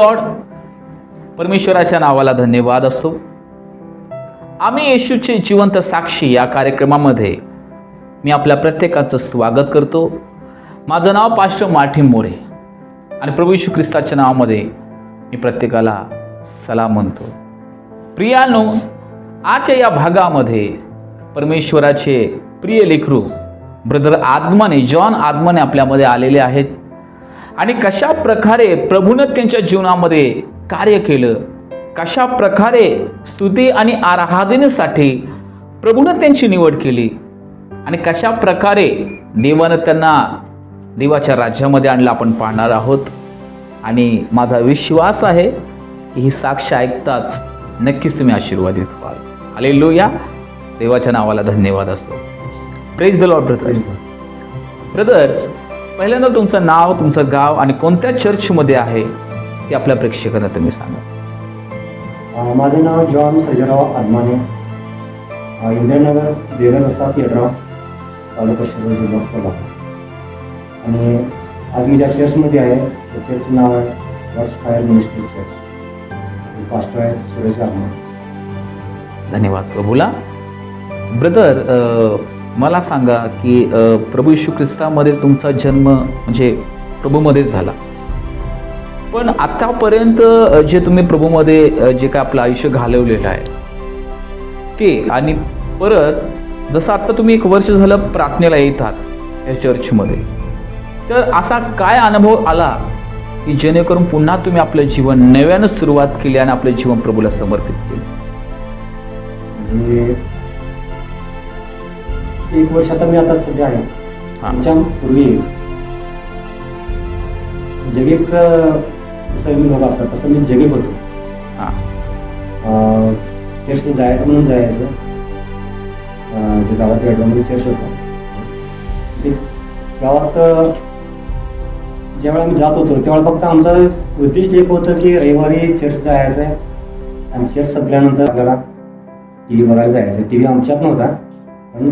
Lord परमेश्वराच्या नावाला धन्यवाद असो. आम्ही येशूचे जिवंत साक्षी या कार्यक्रमामध्ये मी आपल्या प्रत्येकाचं स्वागत करतो. माझं नाव पाश्र माठी मोरे आणि प्रभू येशू ख्रिस्ताच्या नावामध्ये मी प्रत्येकाला सलाम म्हणतो. प्रियानो आजच्या या भागामध्ये परमेश्वराचे प्रिय लेखरू ब्रदर आत्माने जॉन आत्माने आपल्यामध्ये आलेले आहेत. आणि कशा प्रकारे प्रभूनं त्यांच्या जीवनामध्ये कार्य केलं कशा प्रकारे स्तुती आणि आराधनेसाठी प्रभूनं त्यांची निवड केली आणि कशा प्रकारे देवानं त्यांना देवाच्या राज्यामध्ये आणलं आपण पाहणार आहोत. आणि माझा विश्वास आहे की ही साक्ष ऐकताच नक्कीच तुम्ही आशीर्वादित व्हाल. आले या देवाच्या नावाला धन्यवाद असतो. Praise the lord brother brother पहिल्यांदा तुमचं नाव तुमचं गाव आणि कोणत्या चर्चमध्ये आहे ते आपल्या प्रेक्षकांना तुम्ही सांगा. माझं नाव जॉन सर्जराव आदमाने इंद्रनगर देगर पेडराव तालुका शिरोळ जिल्हा कोल्हापूर. आणि आज मी ज्या चर्चमध्ये आहे त्या चर्चचं नाव आहे वर्स फायर मिनिस्ट्री चर्च पास्टर आहे सुरेश आदमाने धन्यवाद प्रभूला. ब्रदर मला सांगा की प्रभू यशू ख्रिस्तामध्ये तुमचा जन्म म्हणजे प्रभूमध्येच झाला. पण आतापर्यंत जे तुम्ही प्रभूमध्ये जे काय आपलं आयुष्य घालवलेलं आहे ते आणि परत जसं आत्ता तुम्ही एक वर्ष झालं प्रार्थनेला येतात या चर्चमध्ये तर असा काय अनुभव आला की जेणेकरून पुन्हा तुम्ही आपलं जीवन नव्यानं सुरुवात केली आणि आपलं जीवन प्रभूला समर्पित केलं? म्हणजे एक वर्ष आता मी आता सध्या आहे. त्याच्या पूर्वी जगेक जसं मी लोक असतात तसं मी जगेक होतो. हां. अं, चर्चला जायचं म्हणून जायचं. अं, ते गावात ॲडवामध्ये चर्च होता. ते गावात अं, ज्यावेळेला आम्ही जात होतो त्यावेळेला फक्त आमचं उद्दिष्ट एक होतं की रविवारी चर्च जायचं आहे आणि चर्च संपल्यानंतर आपल्याला टी व्ही बघायला जायचं टी व्ही आमच्यात नव्हता. पण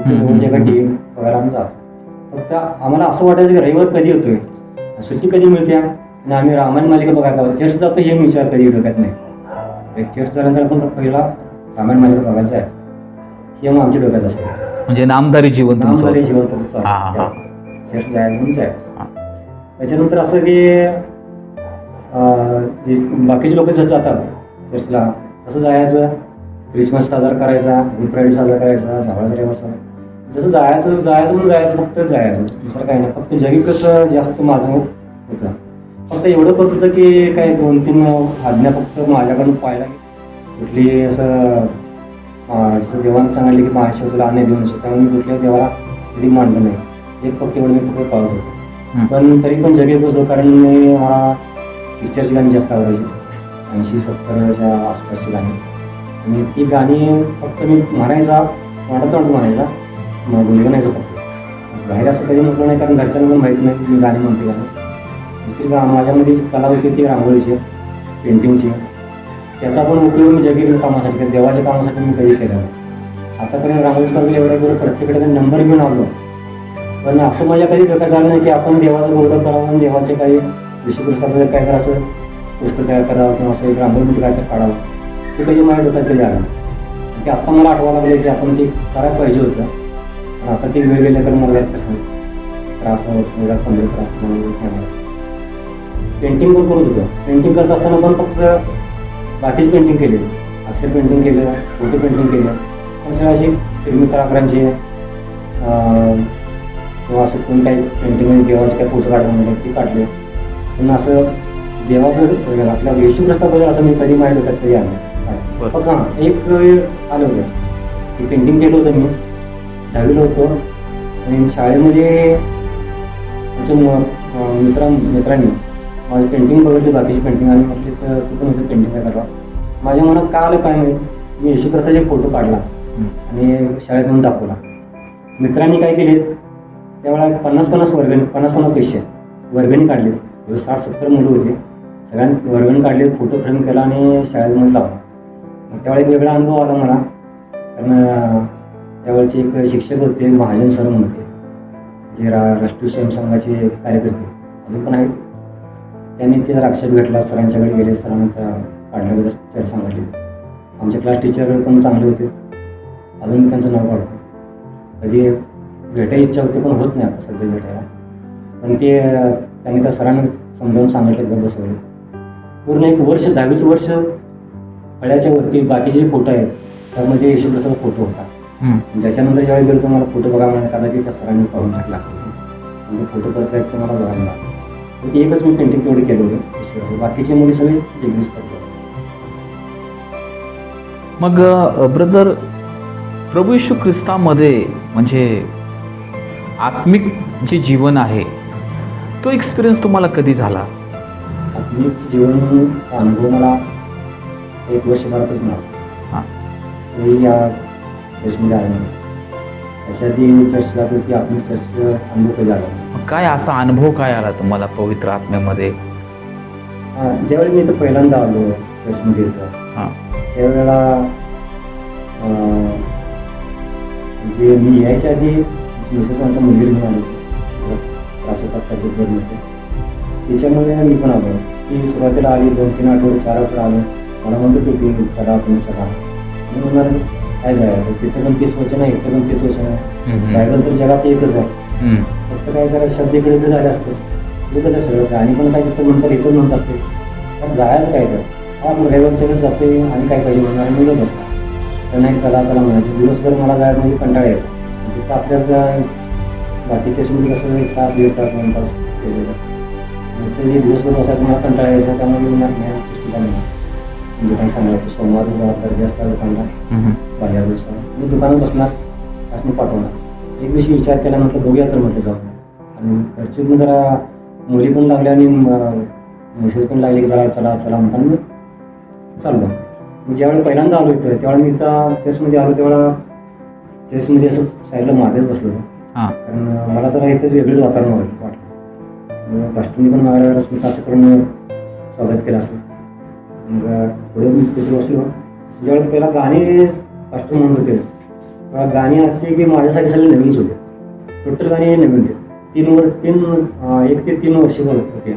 तिथे जवळच्या एका टी व्ही बघायला आम्ही जातो फक्त आम्हाला असं वाटायचं की रविवार कधी होतोय सुट्टी कधी मिळते? आणि आम्ही रामायण मालिका बघायला चर्च जातो हे विचार कधी डोक्यात नाही. चर्च झाल्यानंतर आपण पहिला रामायण मालिका बघायला जायचं हे मग आमच्या डोक्यात असेल. म्हणजे नामधारी जीवन नामधारी. जीवन. चर्च म्हणून हा. त्याच्यानंतर असं की बाकीचे लोक जसं जातात चर्चला तसं जायचं. क्रिसमस साजरा करायचा गुड फ्रायडे साजरा करायचा रविवार साजरा जसं जायचं जायचं म्हणून जायचं फक्त जायचं. दुसरं काही नाही. फक्त जगी कसं जास्त माझं होतं फक्त एवढं करत होतं की काही दोन तीन आज्ञा फक्त माझ्याकडून पाहायला कुठली असं जसं देवानं सांगितलं की माझ्या तुला अन्य देऊ नसतो त्यामुळे मी कुठल्या देवाला कधी मांडलं नाही. एक फक्त एवढं मी फक्त पाळत होतो. पण तरी पण जगे बसलो कारण मी मला पिक्चरची गाणी जास्त आवडायची. ऐंशी सत्तरच्या आसपासची गाणी. आणि ती गाणी फक्त मी म्हणायचा वाटत वाटत म्हणायचा. मग नाही फक्त बाहेर असं कधी म्हटलं नाही कारण घरच्यांना पण माहीत नाही मी गाणी म्हणते का? दुसरी माझ्यामध्ये कला होती ती रांगोळीची पेंटिंगची त्याचा पण उपयोग मी जगी कामासाठी केला देवाच्या कामासाठी मी कधी केला आतापर्यंत रांगोळी स्पर्धेला एवढ्या बरं प्रत्येकाकडे नंबर घेऊन आलो. पण असं माझ्या कधी प्रकार झालं नाही की आपण देवाचं गौरव करावं आणि देवाचे काही विश्वपुस्तकामध्ये काय तर असं पुष्प तयार करावं किंवा असं एक रांगोळीमध्ये काय तर काढावं ते कधी माझ्या डोक्यात कधी आलं की ते आत्ता मला आठवायला लागलं की आपण ते करायला पाहिजे होतं. आता ते वेळ गेले तर मला त्रास होत मला पंधरा त्रास पेंटिंग पण करत होतो पेंटिंग करत असताना पण फक्त बाकीची पेंटिंग केली. अक्षर पेंटिंग केलं फोटो पेंटिंग केलं. पण सगळं अशी फिल्मी कलाकारांची किंवा असं कोणी काही पेंटिंग देवाचे काही फोटो काढले म्हणजे ते काढले. पण असं देवाचं आपल्या येशू ख्रिस्ताबद्दल असं मी कधी डोक्यात कधी आलं. फक्त हां एक वेळ आलं होतं. की पेंटिंग केलं होतं मी. दहावीला होतो आणि शाळेमध्ये आमच्या मित्रा मित्रांनी. माझी पेंटिंग बघितली बाकीची पेंटिंग आणि म्हटली तर तू पण इथे पेंटिंग काय करावं माझ्या मनात काय आलं काय माहिती? मी येशू ख्रिस्ताचा एक फोटो काढला. आणि शाळेत येऊन दाखवला. मित्रांनी काय केले? त्यावेळेला पन्नास पन्नास वर्गणी पन्नास पन्नास पैसे वर्गणी काढले. जवळ साठ सत्तर मुलं होते. सगळ्यांनी वर्गणी काढले फोटो फ्रेम केला आणि शाळेमध्ये लावला. त्यावेळेला एक वेगळा अनुभव आला मला. कारण त्यावेळेचे एक शिक्षक होते महाजन सर होते जे रा राष्ट्रीय स्वयंसंघाचे कार्यकर्ते. अजून पण आहेत. त्यांनी ते आक्षेप घेतला सरांच्याकडे गेले सरांना त्या काढल्याबद्दल त्याला सांगितले. आमचे क्लास टीचर पण चांगले होते. अजून त्यांचं नाव काढतो. कधी भेटायची इच्छा होती पण होत नाही आता सध्या भेटायला. पण ते त्यांनी त्या सरांनी समजावून सांगितलं घर बसवले. पूर्ण एक वर्ष दहावीस वर्ष फळ्याच्या वरती बाकीचे फोटो आहेत त्यामध्ये येशूप्रसाद फोटो होता. हम्म. त्याच्यानंतर ज्यावेळी गेलो मला फोटो बघायला मिळाला कदाचित त्या सरांनी पाहून टाकला. आणि ते फोटो करता येत मला बघायला मिळालं. ते एकच मी पेंटिंग तेवढी केलं होतं बाकीची मुली सगळी डिग्रीज करतो मग ब्रदर प्रभू येशू ख्रिस्तामध्ये म्हणजे आत्मिक जे जीवन आहे तो एक्सपिरियन्स तुम्हाला कधी झाला? आत्मिक जीवन अनुभव मला एक वर्षभरातच मिळाला. हां तरी या चर्चमध्ये आले नाही त्याच्या आधी मी चर्च जात होती आत्मिक चर्च अनुभव. मग काय असा अनुभव काय आला तुम्हाला पवित्र आत्म्यामध्ये? हा, ज्यावेळी मी इथं पहिल्यांदा आलो इथं हां. त्यावेळेला म्हणजे मी यायच्या आधी मिसेस आमच्या मुलगीला घेऊन आलो. त्रास होतात त्या नव्हते. त्याच्यामुळे मी पण आलो. ती सुरुवातीला आली दोन तीन आठवडे चार आठवडे आलो. मला म्हणत होती चला तुम्ही चला मी म्हणणार काय जायचं तिथं पण तीच वचन आहे इथं पण तेच वचन आहे. बायबल तर जगात एकच आहे. फक्त काय जरा शब्द इकडे इकडे झाले असते. एकच आहे सगळं. आणि पण काय तिथं म्हणतात इथं म्हणत असते. पण जायचं काय तर. हा वेळेस जातोय आणि काय पाहिजे म्हणणार मुलं बसतात तर नाही चला चला म्हणायचं. दिवसभर मला जायला म्हणजे कंटाळा येतो. आणि तिथं आपल्याला बाकीच्या म्हणजे कसं एक तास दीड तास दोन तास केलेलं ते जे दिवसभर बसायचं मला कंटाळा यायचा. त्यामुळे मी नाही काय सांगायचं सोमवार गर्दी असतात दुकानला. बाजार दिवसा मी दुकानात बसणार. असं पाठवणार. एक दिवशी विचार केला म्हटलं बघूया तर म्हटलं जाऊन आणि घरचे पण जरा मुली पण लागल्या आणि मेसेज पण लागले की जरा चला चला म्हणताना मी चाललो मी ज्यावेळी पहिल्यांदा आलो इथं त्यावेळी मी इथं चर्चमध्ये आलो तेव्हा चर्चमध्ये असं साईडला मागेच बसलो होतो. हां. कारण मला जरा इथं वेगळंच वातावरण वाटलं. वाटलं पास्टरनी पण मला रश्मिता असं करून स्वागत केलं असं. पुढे मी तिथे बसलो ज्यावेळी पहिला गाणी अष्ट म्हणत होते तेव्हा गाणी असते की माझ्यासाठी सगळे नवीनच होते टोटल गाणी नवीन होते तीन वर्ष तीन एक ते तीन वर्ष बोलत होते.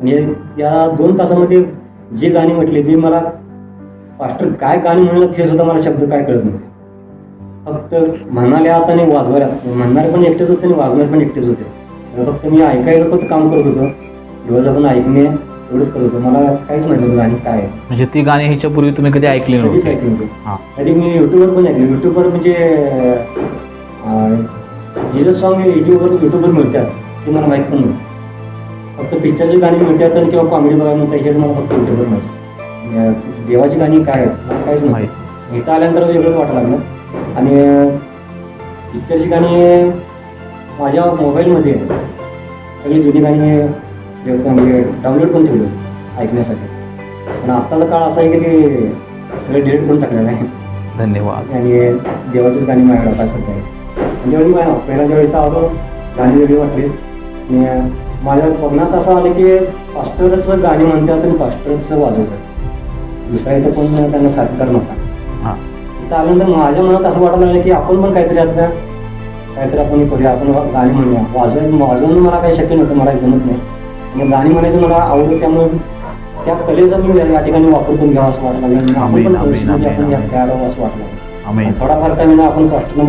आणि या दोन तासामध्ये जे गाणी म्हटली ती मला पास्टर काय गाणी म्हणलं ते सुद्धा मला शब्द काय कळत नव्हते फक्त म्हणाल्यात आणि वाजवायला. म्हणणारे पण एकटेच होते आणि वाजणारे पण एकटेच होते फक्त मी ऐकायला फक्त काम करत होतो. दिवसभर पण ऐकणे एवढंच करत होतो मला काहीच नव्हतं गाणी काय आहे म्हणजे ती गाणी ह्याच्यापूर्वी तुम्ही कधी ऐकली कधीच नव्हती? ऐकली नव्हती. हां. कधी मी युट्यूबवर पण ऐकले युट्यूबवर म्हणजे जिजस सॉंग युट्यूबवर युट्यूबवर मिळतात ते मला माहीत पण नव्हतं फक्त पिक्चरची गाणी मिळतात आणि किंवा कॉमेडी बघायला मिळतात हेच मला फक्त युट्यूबवर माहिती. अं, देवाची गाणी काय आहेत मला काहीच माहिती माहीत. इथं आल्यानंतर वेगळंच वाटायला लागलं. आणि पिक्चरची गाणी माझ्या मोबाईलमध्ये सगळी जुनी गाणी जे- म्हणजे डाउनलोड पण ठेवली ऐकण्यासाठी. पण आत्ताचा काळ असा आहे की ते सगळे डिलीट करून टाकलेलं आहे. धन्यवाद. आणि देवाचीच गाणी माझ्याकडे आता सध्या आहे ज्यावेळी मा- पहिल्या ज्यावेळी इथं आलो गाणी वेगळी वाटली. आणि माझ्या बघण्यात असं आलं की पास्टरच गाणी म्हणतात आणि पास्टरच वाजवतात. इथं पण त्यांना साथीदार नव्हता. आल्यानंतर माझ्या मनात असं वाटायला लागलं की आपण पण काहीतरी आता काहीतरी आपण करूया आपण गाणी म्हणूया. वाजवायचं वाजवणं मला काही शक्य नव्हतं मला जमत नाही. गाणी म्हणायचं मला आवडतं त्यामुळे त्या कलेचा मी या ठिकाणी वापर करून घ्यावा असं लागलं आणि आपण पण असं वाटलं. थोडाफार का विना आपण पास्टरला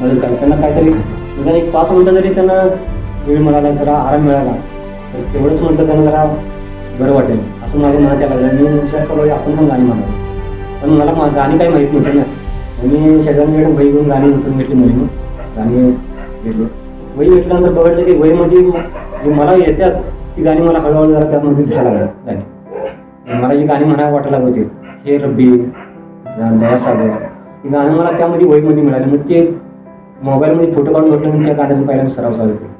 मदत करा. त्यांना काहीतरी निदान एक पाच मिनटं जरी त्यांना वेळ मिळाला जरा आराम मिळाला तर तेवढंच म्हटलं त्यांना जरा बरं वाटेल. असं माझ्या मनात यायला लागलं. मी विचार करू आपण पण गाणी म्हणावं. पण मला गाणी काही माहीत नव्हतं ना. मी शेजारी वही घेऊन गाणी नव्हतं घेतली मुलीने. गाणी घेतली. वही घेतल्यानंतर बघितलं की वहीमध्ये जी मला येतात ती गाणी मला हळूहळू जरा त्यामध्ये दिसायला लागलं. गाणी. मला जी गाणी म्हणायला वाटायला होती हे रब्बी दया सागर ही गाणं मला त्यामध्ये वहीमध्ये मिळाली. मग ते मोबाईलमध्ये फोटो काढून घेतलं त्या गाण्याचा पहिला मी सराव चालू केला.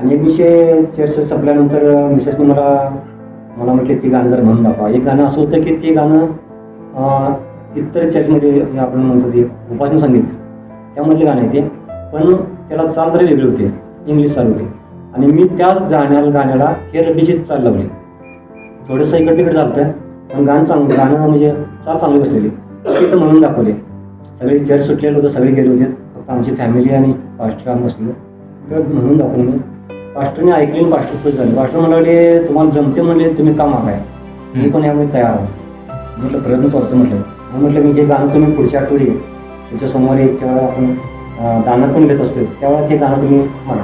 आणि एक विषय चर्च संपल्यानंतर मिसेसने मला मला म्हटले ते गाणं जर म्हणून दाखवा. एक गाणं असं होतं की ते गाणं इतर चर्चमध्ये आपण म्हणतो ते उपासना संगीत. त्यामधले गाणं आहे ते. पण त्याला चाल जरी वेगळी होते. इंग्लिश चालू होते. आणि मी त्या गाण्याला गाण्याला हे रब्बीची चाल लावली. थोडंसं इकडे तिकडे चालतं पण गाणं चांगलं गाणं म्हणजे चाल चांगली बसलेली. तिथं म्हणून दाखवले. सगळे चर्च सुटलेले होते सगळे गेले होते. फक्त आमची फॅमिली आणि पास्टर आम्ही बसलो. तर म्हणून दाखवलं. मी पास्टरने ऐकले पास्टर खुश झाले. पास्टर म्हणाले तुम्हाला जमते म्हणले तुम्ही का मागाय? मी पण यामुळे तयार आहोत म्हटलं प्रयत्न करतो म्हटलं. मग म्हटलं मी जे गाणं तुम्ही पुढच्या आठवडी तुमच्यासमोर एक त्यावेळेला आपण गाणं पण घेत असतो त्यावेळेला ते गाणं तुम्ही म्हणा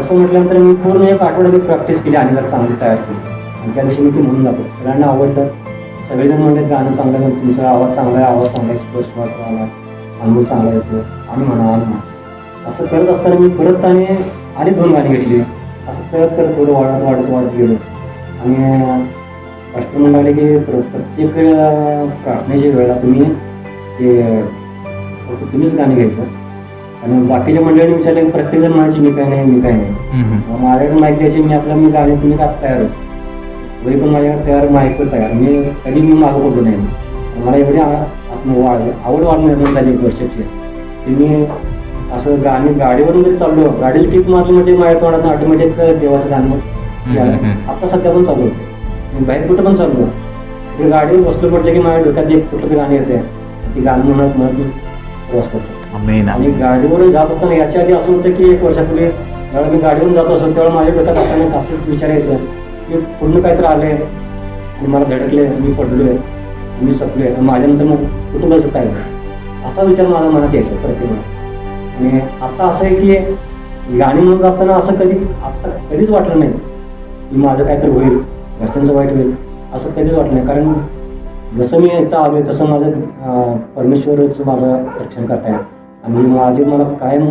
असं म्हटल्यानंतर मी पूर्ण एक आठवड्यात प्रॅक्टिस केली आणि जरा चांगली तयार केली. आणि त्या दिवशी मी ती म्हणून जातो. सगळ्यांना आवडलं. सगळेजण म्हणतात गाणं चांगलं तुमचा आवाज चांगला आहे आवाज चांगला आहे स्पष्ट वाटतो आला अनुभव चांगला येतो. आणि म्हणा आणि म्हणा. असं करत असताना मी परत आणि आणि दोन गाणी घेतली. असं करत करत थोडं वाढत वाढत वाढत गेलो. आणि पास्टर म्हणाले की प्र- प्रत्येक प्रार्थनेच्या वेळेला तुम्ही ते फक्त हो, तुम्हीच गाणी घ्यायचं. आणि बाकीच्या मंडळीने विचारलं की प्रत्येक जण म्हणायचे मी काय नाही मी काय नाही. माझ्याकडे माहिती द्यायची मी आपलं मी गाणे तुम्ही का तयारच तरी पण माझ्याकडे तयार माहिती तयार. मी कधी मी मागं पडलो नाही. मला एवढी वाढ आवड वाढ निर्माण झाली एक वर्षाची. की मी असं गाणी गाडीवरून जरी चाललो गाडीला टिप मारली म्हणजे माझ्या तोंडात ऑटोमॅटिक देवाचं गाणं. आता सध्या पण चालू होतं. मी बाहेर कुठं पण चाललो गाडीवर बसलो म्हटलं की माझ्या डोक्यात एक कुठलं गाणं येते ती गाणं म्हणत म्हणत प्रवास करतो. आमेन आणि गाडीवरून जात असताना याच्या आधी असं होतं की एक वर्षापूर्वी ज्यावेळेला मी गाडीवरून जात असतो त्यावेळेला माझ्या डोक्यात असताना असं विचारायचं की पूर्ण काहीतरी आलंय. आणि मला धडकले मी पडलोय मी सपलोय. आणि माझ्यानंतर मग कुठून बसत काय असा विचार माझ्या मनात यायचा प्रत्येक आणि आता असं आहे की गाणी म्हणत असताना असं कधी आता कधीच वाटलं नाही की माझं काहीतरी होईल घरच्यांचं वाईट होईल असं कधीच वाटलं नाही. कारण जसं मी इथं आलोय तसं माझं परमेश्वरच माझं रक्षण करताय आणि माझे मला कायम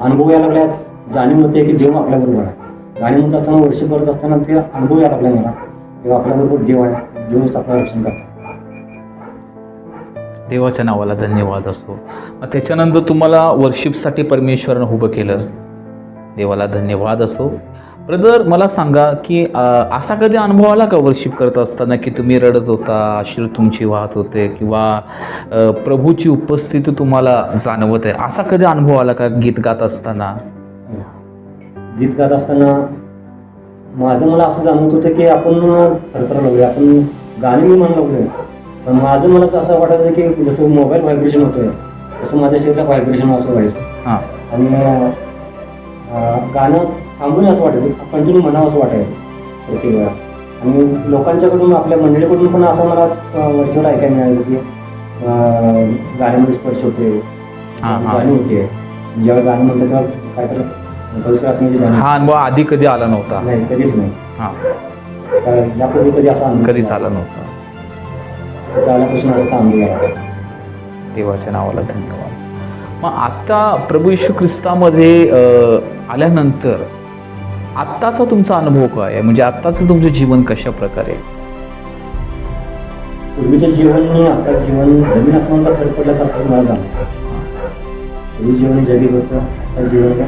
अनुभव यायला लागल्यात जाणीव होते की देव आपल्याबरोबर आहे. गाणी म्हणत असताना वर्षी करत असताना ते अनुभव यायला लागला मला. देव आपल्याबरोबर देव आहे. देवच आपलं रक्षण करतो. देवाच्या नावाला धन्यवाद असतो. मग त्याच्यानंतर तुम्हाला वर्शिपसाठी परमेश्वरानं उभं केलं. देवाला धन्यवाद असो. ब्रदर मला सांगा की असा कधी अनुभव आला का वर्शिप करत असताना की तुम्ही रडत होता अश्रू तुमची वाहत होते किंवा प्रभूची उपस्थिती तुम्हाला जाणवत आहे? असा कधी अनुभव आला का गीत गात असताना? गीत गात असताना माझं मला असं जाणवत होतं की आपण थरथर लागलोय आपण गाणी मी म्हणू लागलोय पण माझं मला असं वाटायचं की जसं मोबाईल व्हायब्रेशन होतोय तसं माझ्या शरीराला व्हायब्रेशन असं व्हायचं. हां. आणि गाणं थांबून असं वाटायचं कंटिन्यू म्हणावं असं वाटायचं प्रत्येक वेळा आणि लोकांच्याकडून आपल्या मंडळीकडून पण असं मला वरच्यावर ऐकायला मिळायचं की गाण्यामध्ये स्पर्श होते. जाणीव होते जेव्हा गाणं म्हणतात तेव्हा काहीतरी आत्म्याची जाणीव हा अनुभव आधी कधी आला नव्हता? नाही कधीच नाही. हां. यापूर्वी कधी असा अनुभव कधीच आला नव्हता. असा देवाच्या नावाला धन्यवाद. मग आत्ता प्रभू येशू ख्रिस्तामध्ये अ, आल्यानंतर आत्ताचा तुमचा अनुभव काय आहे? म्हणजे आत्ताचं तुमचं जीवन कशा प्रकारे? पूर्वीचं जीवन आणि आता जीवन जमीन आसमानचा फरक पडल्यासारखं मला जाणवतं. पूर्वी जीवन जगी होतं आता जीवन काय?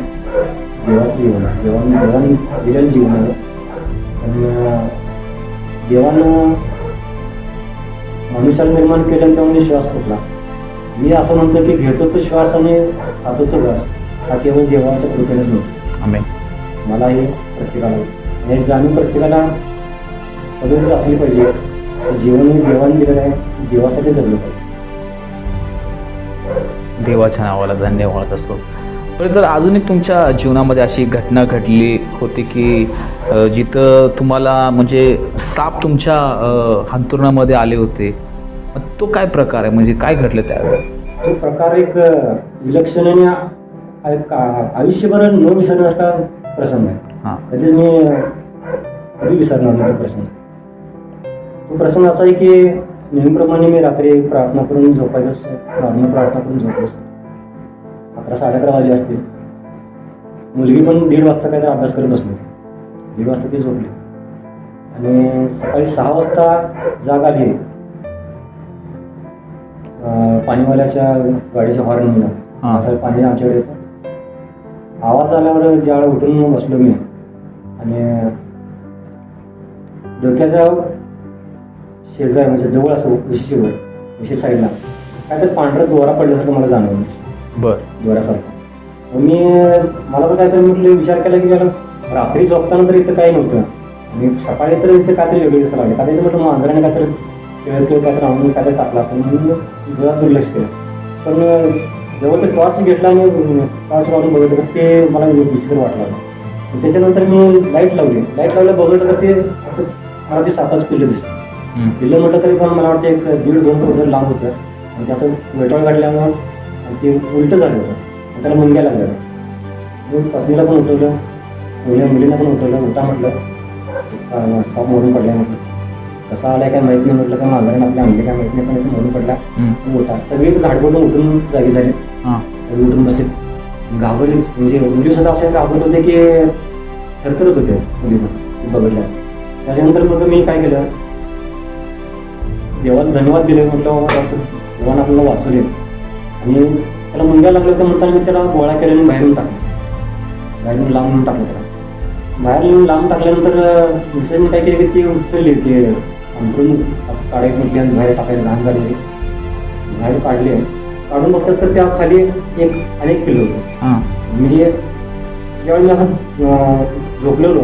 देवाचं जीवन आहे. देवान देवाने दिलेलं जीवन आहे. आणि देवानं मनुष्याला निर्माण केलं त्यामध्ये श्वास फुटला मी असं म्हणतो की घेतो तो श्वास आणि खातो तो घास. हा केवळ देवाच्या कृपेनेच मिळतो. आमेन. मला हे प्रत्येकाला हे जाणीव प्रत्येकाला सगळेच असली पाहिजे जीवन हे देवाने दिलेलं आहे देवासाठी जगलं पाहिजे. देवाच्या नावाला धन्यवाद असो बरं तर अजून एक तुमच्या जीवनामध्ये अशी घटना घडली होती की जिथं तुम्हाला म्हणजे साप तुमच्या अ, अंतरुणामध्ये आले होते. तो काय प्रकार आहे? म्हणजे काय घडलं त्यावेळेस तो प्रकार एक विलक्षण आणि आयुष्यभर न विसरण्यासारखा प्रसंग आहे. हां. कधीच मी अं, कधी विसरणार नाही तो प्रसंग. तो प्रसंग असा आहे की नेहमीप्रमाणे मी रात्री प्रार्थना करून झोपायचं नॉर्मल प्रार्थना करून झोपायचो अकरा साडे अकरा वाजले असते. मुलगी पण दीड वाजता काहीतरी अभ्यास करत बसली दीड वाजता ती झोपली. आणि सकाळी सहा वाजता जाग आली. पाणीवाल्याच्या गाडीच्या हॉर्न म्हणून पाणी आमच्याकडे येतं. आवाज आल्यावर ज्यावेळेला उठून बसलो मी आणि डोक्याच्या शेजार म्हणजे जवळ असं उशीवर उशी साईडला काहीतरी पांढरा दोरा पडल्यासारखं मला जाणवलं. बरं. दोऱ्यासारखं. मी मला तर काहीतरी म्हटलं विचार केला की त्याला रात्री झोपताना तर इथं काही नव्हतं. आणि सकाळी तर इथं काहीतरी वेगळं दिसायला लागलं. काहीतरी म्हटलं मांजराने काहीतरी खेळत खेळत काहीतरी आणून काहीतरी टाकलं असं. म्हणून मी जरा दुर्लक्ष केलं. पण जेव्हा ते टॉर्च घेतला आणि टॉर्च लावून बघितलं तर ते मला विचित्र वाटलं. त्याच्यानंतर मी लाइट लावली. लाइट लावलं बघितलं तर ते मला ते सापाचं पिल्लं दिसतं हम्म. पिल्लं म्हटलं तरी पण मला वाटतं एक दीड दोन फूट लांब होतं आणि त्याचं वेटॉळ काढल्यामुळं आणि ते उलटं झालं होतं. आणि त्याला मुंग्या लागल्या. मी पत्नीला पण उठवलं मुली मुलीला पण उठवलं उठा म्हटलं. साप मोडून पडलाय म्हटलं. कसा आलाय काय माहीत नाही म्हटलं का माघारीने आपल्या आणले काय माहीत नाही पण इथे मोडून पडला. उठा सगळीच घाटबडून उठून जागी झाले. सगळे उठून बसले. घाबरलीच म्हणजे मुली सुद्धा असे घाबरत होते की थरथरत होते मुली पण बघितल्या त्याच्यानंतर मग मी काय केलं? देवाला धन्यवाद दिले म्हटलं देवानं आपल्याला वाचवले. आणि त्याला मुंग्या लागलं होतं म्हणताना मी त्याला गोळा केला आणि बाहेरून टाकलं. बाहेरून लांब नेऊन टाकलं त्याला. बाहेर लांब टाकल्यानंतर दुसऱ्या मी काय केलं की ती उचलली ते अंतरून काढायची म्हटली आणि बाहेर टाकायला लहान झाली बाहेर काढले. काढून बघतात तर त्या खाली एक अनेक पिल्लं होतं. म्हणजे ज्यावेळी मी असं झोपलेलो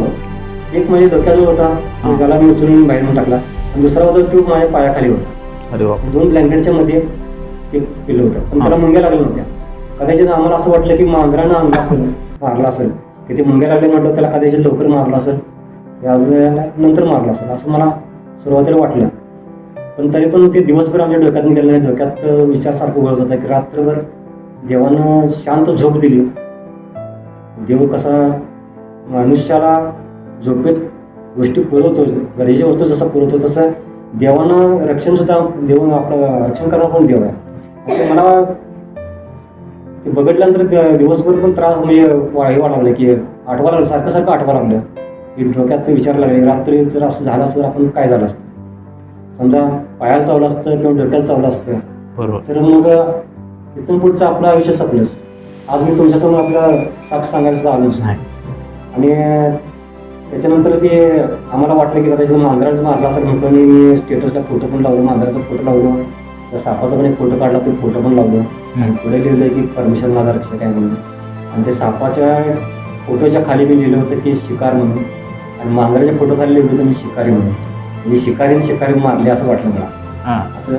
एक म्हणजे डोक्याजवळ होता. त्याला मी उचलून बाहेर नेऊन टाकला. आणि दुसरा होता तो माझ्या पायाखाली होता. अरे दोन ब्लँकेटच्या मध्ये एक पिल्लं होतं. पण. त्याला मुंग्या लागल्या नव्हत्या. कदाचित आम्हाला असं वाटलं की मांजरानं आणला असेल मारला असेल. की ते मुंग्या लागले म्हटलं त्याला कदाचित लवकर मारला असेल. नंतर मारला असेल. असं मला सुरुवातीला वाटलं. पण तरी पण ते दिवसभर आमच्या डोक्यात गेलं नाही. डोक्यात विचार सारखं वळत होता की रात्रभर देवानं शांत झोप दिली. देव कसा मनुष्याला झोपेत गोष्टी पुरवतो गरजेच्या वस्तू जसं पुरवतो तसं देवानं रक्षण सुद्धा देव आपलं रक्षण करणं पण देव आहे. असं मला ते बघितल्यानंतर दिवसभर पण त्रास म्हणजे हे वाटावं की आठवा लागलं सारखं सारखं आठवा लागलं. की डोक्यात ते विचार लागले रात्री जर असं झालं असतं तर आपण काय झालं असतं? समजा पायाला चावलं असतं किंवा डोक्याला चावलं असतं. बरोबर. तर मग इथून पुढचं आपलं आयुष्य संपलंच. आज मी तुमच्यासमोर आपला साक्ष सांगायला सुद्धा आलो नसतो. नाही. आणि त्याच्यानंतर ते आम्हाला वाटलं की कदाचित मांजराचं मारला असेल म्हटलं आणि मी स्टेटसला फोटो पण लावलो मांजराचा फोटो लावलो. त्या सापाचा पण एक फोटो काढला तो फोटो पण लावलो. आणि पुढे लिहिलं की परमिशन माझा रक्षक आहे म्हणून. आणि ते सापाच्या फोटोच्या खाली मी लिहिलं होतं की शिकार म्हणून. आणि मांजराच्या फोटो खाली लिहिलं होतं मी शिकारी म्हणून. मी शिकारीने शिकारी मारले असं वाटलं मला. हां. असं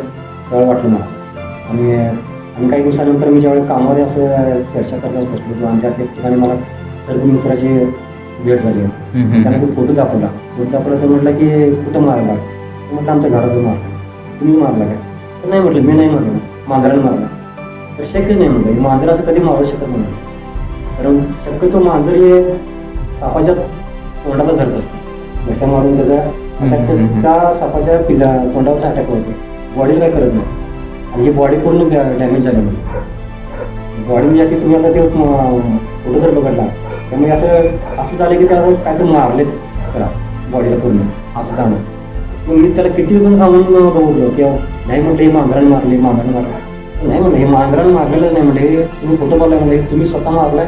त्यावेळी वाटलं मला. आणि आणि काही दिवसानंतर मी ज्यावेळी कामामध्ये असं चर्चा करण्यास बसलो होतो आणि त्या ठिकाणी मला सर्व मित्राची भेट झाली. हम्म, हम्म, त्याला तो फोटो दाखवला. फोटो दाखवला तर म्हटलं की कुठं मारला? तर म्हटलं आमच्या घराचं मारला. तुम्ही मारला काय? तर नाही म्हटलं मी नाही मारलं. मांजराने मारला. तर शक्यच नाही म्हटलं. मांजर असं कधी मारू शकत नाही कारण शक्यतो मांजर हे सापाच्या तोंडाला धरत असतं. धक्का मारून त्याचा. त्या सापाच्या पिला तोंडावर अटॅक होतो. बॉडीला काय करत नाही. आणि ही बॉडी पूर्ण डॅमेज झाली म्हणजे बॉडी म्हणजे अशी तुम्ही आता ते फोटो जर बघितला त्यामुळे असं असं झालं की त्याला काय तर मारलेत त्याला बॉडीला पूर्ण. असं झालं. मग मी त्याला किती पण सांगून बघितलं की नाही म्हटलं हे मांजराने मारले मांजराने मारले. नाही म्हणलं हे मांजराने मारलेलंच नाही म्हणलं हे तुम्ही फोटो म्हणलं हे तुम्ही स्वतः मारलाय.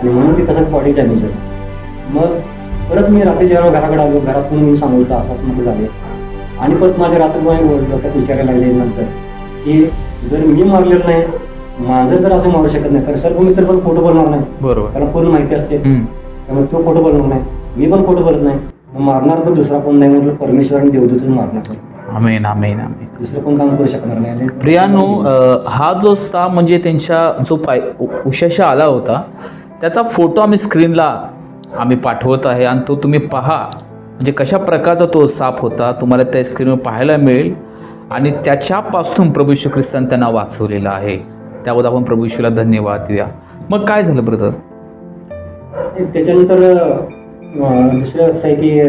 आणि म्हणून ती तसंच बॉडी डॅमेज झाली. मग परत मी रात्री जेव्हा घराकडे आलो घरात मी सांगितलं असं असं नको झाले. आणि परत माझ्या रात्री डोक्यात विचारायला लागले नंतर की जर मी मारलेलं नाही मांजर जर असं मारू शकत नाही. तर सर्व मित्र पण फोटो बनवणार नाही. बरोबर. त्याला पूर्ण माहिती असते. त्यामुळे तो फोटो बनवणार नाही. मी पण फोटो बनत नाही. मग मारणार तर दुसरा कोण नाही म्हटलं परमेश्वर आणि देवदूतच मारणार. आमेन आमेन आमेन. दुसरं कोण काम करू शकणार नाही. प्रियानो हा जो सा म्हणजे त्यांच्या जो पाय उशाशा आला होता त्याचा फोटो आम्ही स्क्रीनला आम्ही पाठवत आहे आणि तो तुम्ही पहा. म्हणजे कशा प्रकारचा तो साप होता तुम्हाला त्या स्क्रीनवर पाहायला मिळेल. आणि त्याच्यापासून प्रभू यीशू ख्रिस्तान त्यांना वाचवलेलं आहे. त्याबद्दल आपण प्रभू यीशूला धन्यवाद देऊया. मग काय झालं ब्रदर त्याच्यानंतर दुसरं असं आहे की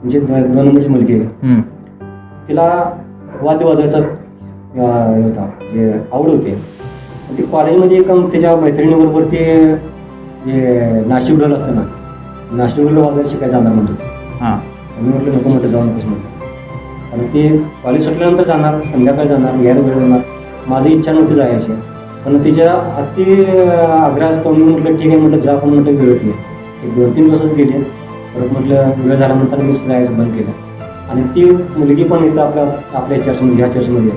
म्हणजे दोन दोन नंबरची मुलगी आहे. तिला वाद्य वाजवायचा हे होता म्हणजे आवड होती. ती कॉलेजमध्ये एक त्याच्या मैत्रिणीबरोबर ते जे नाशिक ढोल असतं ना नाशिक ढोल वाजवायला शिकायला जाणार म्हणतो. हां. मी म्हटलं नको म्हटलं जाऊन कसं म्हटलं. आणि ते कॉलेज सुटल्यानंतर जाणार संध्याकाळी जाणार घ्यायला वेळ जाणार माझी इच्छा नव्हती जायची. पण तिच्या अति आग्रह असतो मी म्हटलं ठीक आहे म्हटलं जा पण म्हटलं वेळ होती एक दोन तीन दिवसच गेले. परत म्हटलं वेळ झाल्यानंतर मी जायचं बंद केलं आणि ती मुलगी पण इथं आपल्या आपल्या चर्चमध्ये ह्या चर्चमध्ये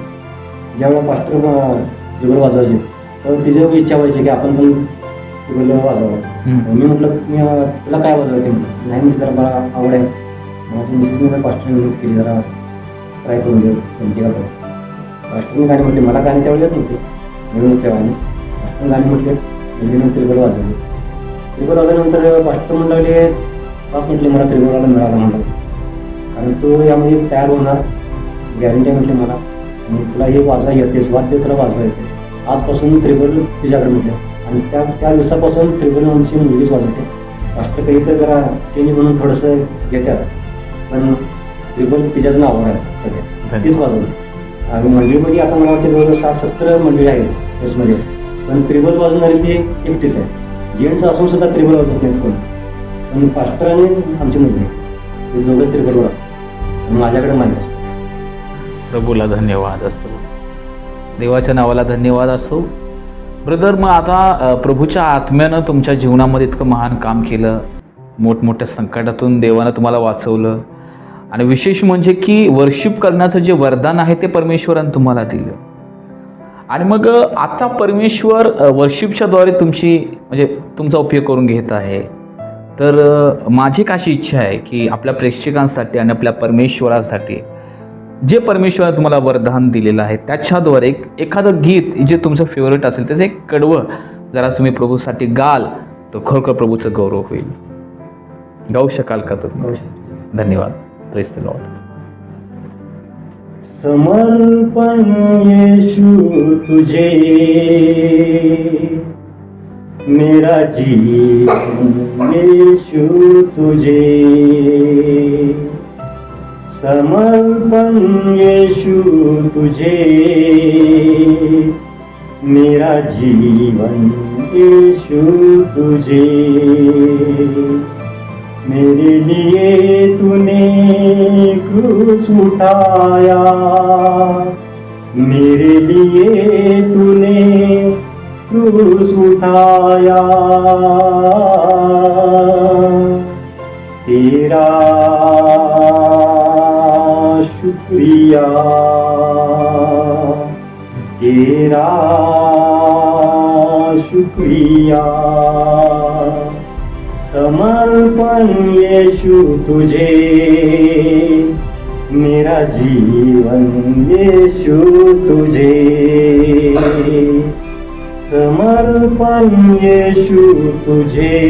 ज्यावेळेला पास्टर जुगल वाजवायचे. तर तिची इच्छा व्हायची की आपण पण जुगल वाजवावं. मी म्हटलं मी तुला काय वाजवायचे नाही म्हणजे जरा मला आवड आहे. माझी मिसेसने पास्टरने विनंती केली जरा ट्राय करून दे कोणती का पास्टरने गाणी म्हटली मला गाणी त्यावेळी येत नव्हती. तेव्हा आम्ही पाष्टन गाणी म्हटले मुलीनं त्रिबल वाजवली त्रिबल वाजवल्यानंतर पाष्टन मंडळी पाच म्हटले मला त्रिबलाला मिळाला म्हणलं. कारण तो यामध्ये तयार होणार गॅरंटी म्हटली मला. आणि तुला हे वाजवा येतेस वाद्य तुला वाजवा येते आजपासून त्रिबल तुझ्याकडे म्हटलं आणि त्या त्या दिवसापासून त्रिबल आमची मुलगीच वाजवते. पाष्ट काही तर जरा चेंज म्हणून थोडंसं घेतात पण त्रिबल तिच्याच नावावर आहे सध्या तीच वाजवते. आणि मंडळीमध्ये आता मला वाटतं जवळजवळ साठ सत्तर मंडळी आहेत त्याच्यामध्ये पण त्रिबल वाजवणारी ती एकटीच आहे. जेंट्स असून सुद्धा त्रिबल वाजवत नाहीत कोण. पण पास्टर आणि आमची मुलगी दोघं त्रिबलवर असतात आणि माझ्याकडे असतं. प्रभूला धन्यवाद असतो. देवाच्या नावाला धन्यवाद असो ब्रदर मग आता प्रभूच्या आत्म्यानं तुमच्या जीवनामध्ये इतकं महान काम केलं. मोठमोठ्या संकटातून देवानं तुम्हाला वाचवलं. आणि विशेष म्हणजे की वर्शिप करण्याचं जे वरदान आहे ते परमेश्वरानं तुम्हाला दिलं. आणि मग आता परमेश्वर वर्शिपच्या वर्शिपच्याद्वारे तुमची म्हणजे तुमचा उपयोग करून घेत आहे. तर माझी काशी अशी इच्छा आहे की आपल्या प्रेक्षकांसाठी आणि आपल्या परमेश्वरासाठी जे परमेश्वराने तुम्हाला वरदान दिलेलं आहे त्याच्याद्वारे एक एखादं गीत जे तुमचं फेवरेट असेल त्याचं एक कडवं जरा तुम्ही प्रभूसाठी गाल तर खरोखर प्रभूचं गौरव होईल. गाऊ शकाल का तुम्ही. धन्यवाद. प्रेस द लॉर्ड समर्पण येशू तुझे. मेरा जीवन येशू तुझे. समर्पण येशू तुझे. मेरा जीवन येशू तुझे. मेरे लिए तूने क्रूस उठाया. मेरे लिए तूने क्रूस उठाया. तेरा शुक्रिया। तेरा शुक्रिया। समर्पण येशु तुझे। मेरा जीवन येशु तुझे। समर्पण येशु तुझे।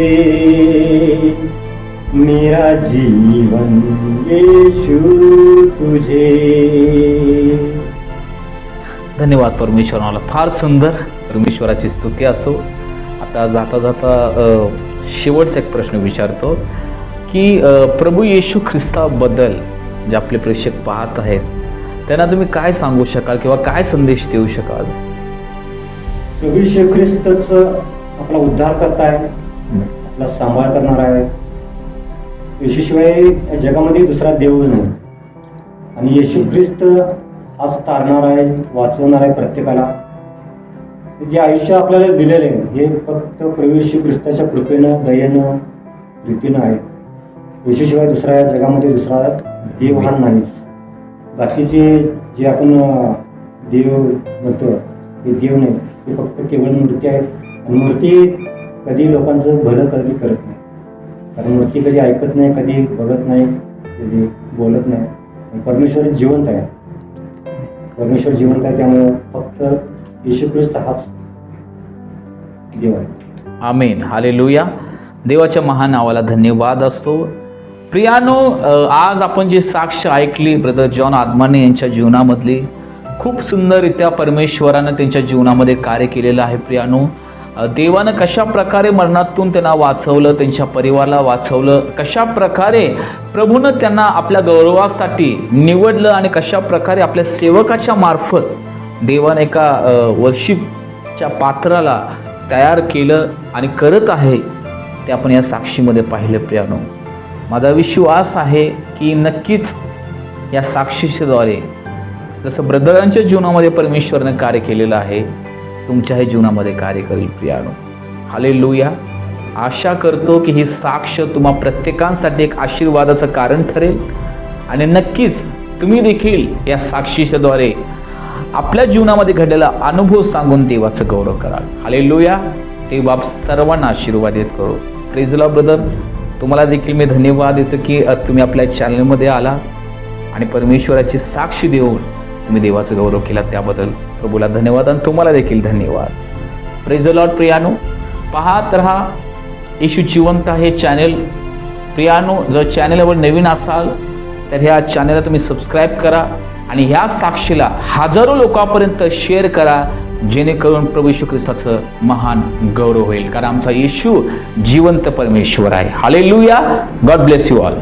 मेरा जीवन येशू तुझे। धन्यवाद परमेश्वराला फार सुंदर परमेश्वराची स्तुती असो. आता जाता जाता शेवटचा एक प्रश्न विचारतो की प्रभू येशू ख्रिस्ताबद्दल जे आपले प्रेक्षक पाहत आहेत त्यांना तुम्ही काय सांगू शकाल किंवा काय संदेश देऊ शकाल? प्रभू येशू ख्रिस्तच आपला उद्धार करताय आपला सांभाळ करणार आहे. येशूशिवाय या जगामध्ये दुसरा देव नाही. आणि येशू ख्रिस्त हाच तारणार आहे वाचवणार आहे प्रत्येकाला. जे आयुष्य आपल्याला दिलेलं आहे हे फक्त प्रभू येशू ख्रिस्ताच्या कृपेनं दयेनं प्रीतीनं आहे. येशूशिवाय दुसऱ्या या जगामध्ये दुसरा देव हा नाहीच. बाकीचे जे आपण देव म्हणतो हे देव नाही हे फक्त केवळ मूर्ती आहेत. मूर्ती कधी लोकांचं भलं कधी करत नाही. कारण मूर्ती कधी ऐकत नाही कधी बघत नाही कधी बोलत नाही. परमेश्वर जिवंत आहे. परमेश्वर जिवंत आहे त्यामुळे फक्त येशू ख्रिस्त हाच देव आहे. आमेन. हालेलुया. देवाच्या महान नावाला धन्यवाद असतो. प्रियानो आज आपण जे साक्ष ऐकली ब्रदर जॉन आदमाने यांच्या जीवनामधली खूप सुंदररित्या परमेश्वरानं त्यांच्या जीवनामध्ये कार्य केलेलं आहे प्रियानो. देवानं कशा प्रकारे मरणातून त्यांना वाचवलं त्यांच्या परिवाराला वाचवलं कशा प्रकारे प्रभूनं त्यांना आपल्या गौरवासाठी निवडलं आणि कशा प्रकारे आपल्या सेवकाच्या मार्फत देवाने एका वर्षीपच्या पात्राला तयार केलं आणि करत आहे ते आपण या साक्षीमध्ये पाहिलं प्रियानो. माझा विश्वास आहे की नक्कीच या साक्षीच्याद्वारे जसं ब्रदरांच्या जीवनामध्ये परमेश्वरने कार्य केलेलं आहे तुमच्याही जीवनामध्ये कार्य करेल प्रियानो. हाले लुया आशा करतो की ही साक्ष तुम्हा प्रत्येकांसाठी एक आशीर्वादाचं कारण ठरेल. आणि नक्कीच तुम्ही देखील या साक्षीच्याद्वारे आपल्या जीवनामध्ये घडलेला अनुभव सांगून देवाचं गौरव कराल. हाले लुया ते बाप सर्वांना आशीर्वादित करू. प्रेझला ब्रदर तुम्हाला देखील मी धन्यवाद देतो की तुम्ही आपल्या चॅनलमध्ये आला आणि परमेश्वराची साक्षी देऊन तुम्ही देवाचं गौरव केला त्याबद्दल प्रभूला धन्यवाद आणि तुम्हाला देखील धन्यवाद. प्रेज लॉट प्रियानो. पाहत रहा येशू जिवंत हे चॅनेल प्रियानो जर चॅनेलवर नवीन असाल तर ह्या चॅनेलला तुम्ही सबस्क्राईब करा आणि ह्या साक्षीला हजारो लोकांपर्यंत शेअर करा जेणेकरून प्रभू येशू ख्रिस्ताचं महान गौरव होईल. कारण आमचा येशू जिवंत परमेश्वर आहे. Hallelujah God bless you all